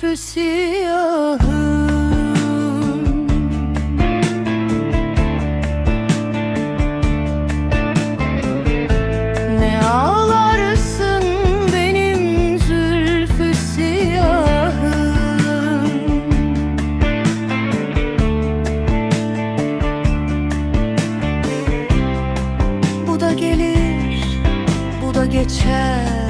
zülfü siyahım. Ne ağlarsın benim zülfü siyahım? Bu da gelir, bu da geçer